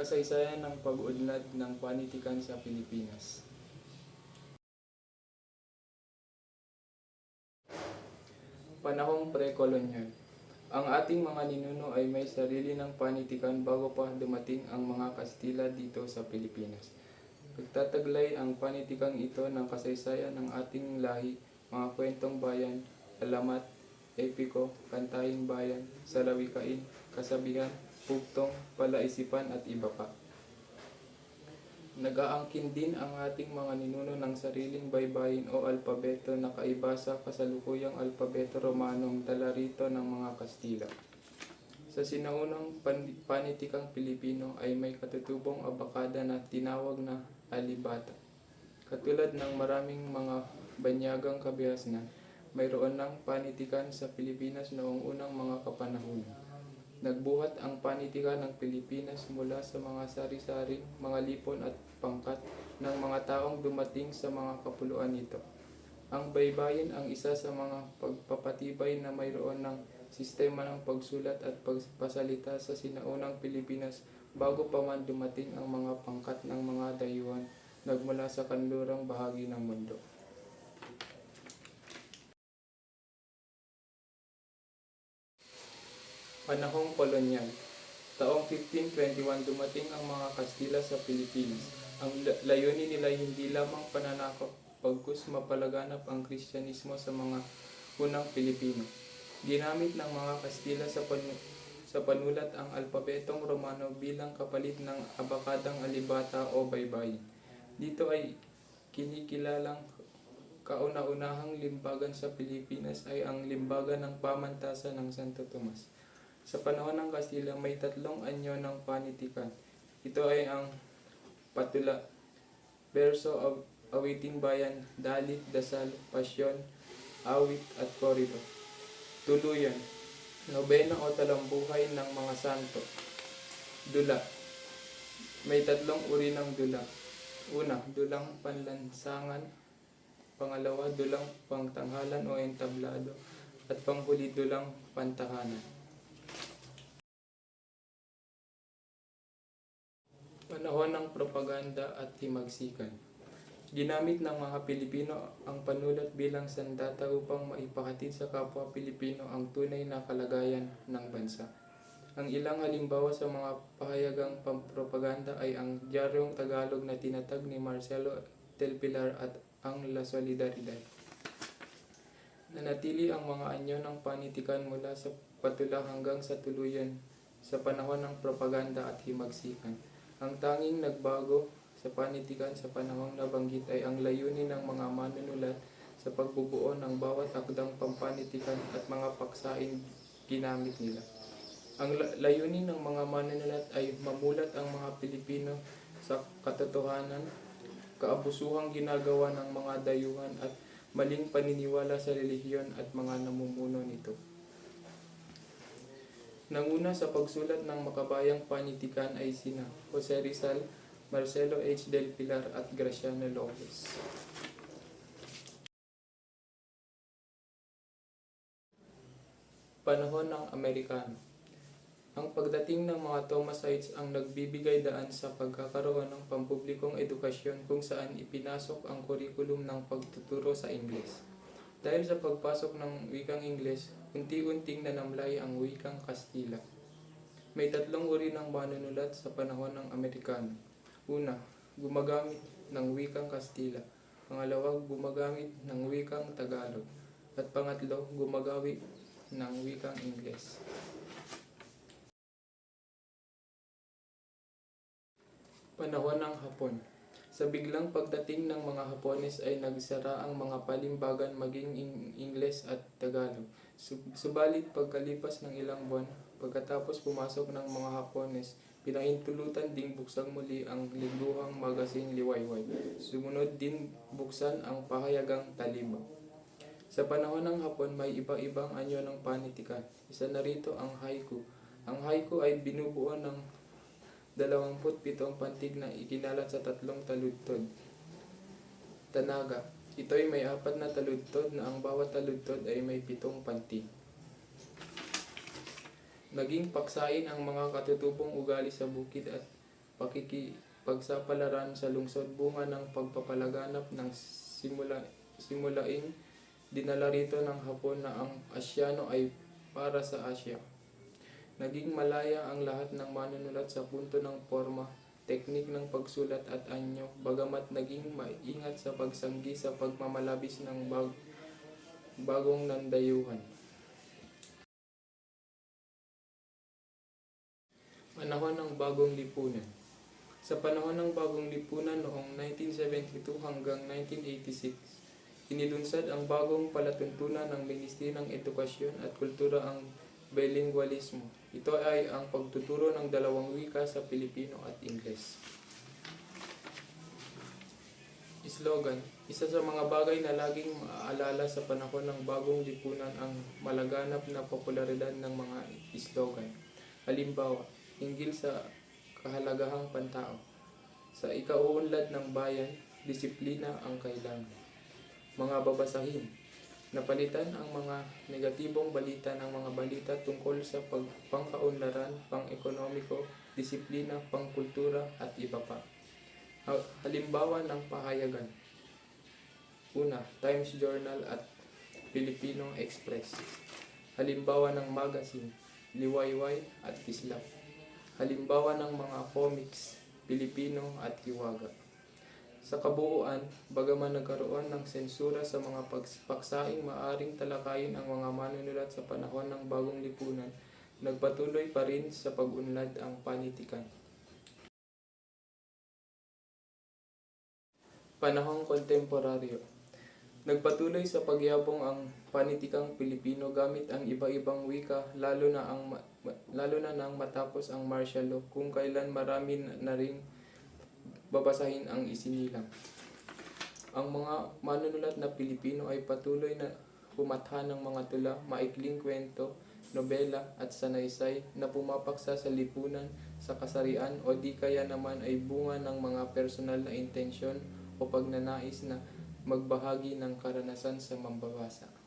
Kasaysayan ng pag-unlad ng panitikan sa Pilipinas. Panahong pre-kolonyal. Ang ating mga ninuno ay may sarili ng panitikan bago pa dumating ang mga Kastila dito sa Pilipinas. Nagtataglay ang panitikang ito ng kasaysayan ng ating lahi, mga kwentong bayan, alamat, epiko, kantahing bayan, salawikain, kasabihan, pugtong, palaisipan at iba pa. Nag-aangkin din ang ating mga ninuno ng sariling baybayin o alpabeto na kaiba sa kasalukuyang alpabeto Romanong dala rito ng mga Kastila. Sa sinaunang pan- panitikang Pilipino ay may katutubong abakada na tinawag na alibata. Katulad ng maraming mga banyagang kabihasnan, mayroon ng panitikan sa Pilipinas noong unang mga kapanahon. Nagbuhat ang panitikan ng Pilipinas mula sa mga sari-sari, mga lipon at pangkat ng mga taong dumating sa mga kapuluan nito. Ang baybayin ang isa sa mga pagpapatibay na mayroon ng sistema ng pagsulat at pagpasalita sa sinaunang Pilipinas bago pa man dumating ang mga pangkat ng mga dayuhan nagmula sa kanlurang bahagi ng mundo. Panahong kolonyal. Taong 1521 dumating ang mga Kastila sa Pilipinas. Ang la- layunin nila hindi lamang pananakop pagkus mapalaganap ang Kristyanismo sa mga unang Pilipino. Ginamit ng mga Kastila sa panu- sa panulat ang alpabetong Romano bilang kapalit ng abakadang alibata o baybay. Dito ay kinikilalang kauna-unahang limbagan sa Pilipinas ay ang limbagan ng pamantasan ng Santo Tomas. Sa panahon ng Kastila, may tatlong anyo ng panitikan. Ito ay ang patula, verso, aw- awiting bayan, dalit, dasal, pasyon, awit at korido. Tuluyan, nobena o talambuhay ng mga santo. Dula, may tatlong uri ng dula. Una, dulang panlansangan. Pangalawa, dulang pangtanghalan o entablado. At panghuli, dulang pantahanan. Panahon ng propaganda at himagsikan. Ginamit ng mga Pilipino ang panulat bilang sandata upang maipahatid sa kapwa Pilipino ang tunay na kalagayan ng bansa. Ang ilang halimbawa sa mga pahayagang pampropaganda ay ang Diaryong Tagalog na tinatag ni Marcelo Del Pilar at ang La Solidaridad. Nanatili ang mga anyo ng panitikan mula sa patula hanggang sa tuluyan sa panahon ng propaganda at himagsikan. Ang tanging nagbago sa panitikan sa panahong nabanggit ay ang layunin ng mga manunulat sa pagbubuo ng bawat akdang pampanitikan at mga paksaing ginamit nila. Ang la- layunin ng mga manunulat ay mamulat ang mga Pilipino sa katotohanan, kaabusuhang ginagawa ng mga dayuhan at maling paniniwala sa relihiyon at mga namumuno nito. Nanguna sa pagsulat ng makabayang panitikan ay sina Jose Rizal, Marcelo H. Del Pilar at Graciano Lopez. Panahon ng Amerikano Ang pagdating ng mga Thomasites ang nagbibigay daan sa pagkakaroon ng pampublikong edukasyon kung saan ipinasok ang kurikulum ng pagtuturo sa Ingles. Dahil sa pagpasok ng wikang Ingles, unti-unting nanamlay ang wikang Kastila. May tatlong uri ng manunulat sa panahon ng Amerikano. Una, gumagamit ng wikang Kastila. Pangalawa, gumagamit ng wikang Tagalog. At pangatlo, gumagawi ng wikang Ingles. Panahon ng Hapon Sa biglang pagdating ng mga Hapones ay nagsara ang mga palimbagan maging Ing- Ingles at Tagalog. Sub- Subalit pagkalipas ng ilang buwan, pagkatapos pumasok ng mga Hapones, pinahintulutan ding buksan muli ang lingguhang magasin Liwayway. Sumunod din buksan ang pahayagang Taliba. Sa panahon ng Hapon, may iba-ibang anyo ng panitikan. Isa na rito ang haiku. Ang haiku ay binubuo ng 27 pantig na ikinalat sa tatlong taludtod. Tanaga. Ito ay may apat na taludtod na ang bawat taludtod ay may pitong pantig. Naging paksain ang mga katutubong ugali sa bukid at pakikipagsapalaran sa lungsod bunga ng pagpapalaganap ng simula, simulaing dinala rito ng Hapon na ang Asyano ay para sa Asya. Naging malaya ang lahat ng manunulat sa punto ng forma, teknik ng pagsulat at anyo, bagamat naging maingat sa pagsanggi sa pagmamalabis ng bag, bagong nandayuhan. Panahon ng bagong lipunan Sa panahon ng bagong lipunan noong 1972 hanggang 1986, inilunsad ang bagong palatuntunan ng Ministry ng Edukasyon at Kultura ang bilingualismo. Ito ay ang pagtuturo ng dalawang wika sa Pilipino at Ingles. Slogan, isa sa mga bagay na laging maaalala sa panahon ng bagong lipunan ang malaganap na popularidad ng mga slogan. Halimbawa, hinggil sa kahalagahang pantao. Sa ikauunlad ng bayan, disiplina ang kailangan. Mga babasahin, napalitan ang mga negatibong balita ng mga balita tungkol sa pag pangkaunlaran, pang-ekonomiko, disiplina, pangkultura at iba pa. Ha- Halimbawa ng pahayagan. Una, Times Journal at Filipino Express. Halimbawa ng magazine, Liwayway at Kislap. Halimbawa ng mga comics, Pilipino at Hiwaga. Sa kabuuan, bagaman nagkaroon ng sensura sa mga paksaing maaring talakayin ang mga manunulat sa panahon ng bagong lipunan, nagpatuloy pa rin sa pag-unlad ang panitikan. Panahong kontemporaryo Nagpatuloy sa pagyabong ang panitikang Pilipino gamit ang iba-ibang wika lalo na ang lalo na nang matapos ang martial law kung kailan marami na ring babasahin ang isinilang. Ang mga manunulat na Pilipino ay patuloy na pumatha ng mga tula, maikling kwento, nobela at sanaysay na pumapaksa sa lipunan, sa kasarian o di kaya naman ay bunga ng mga personal na intensyon o pagnanais na magbahagi ng karanasan sa mambabasa.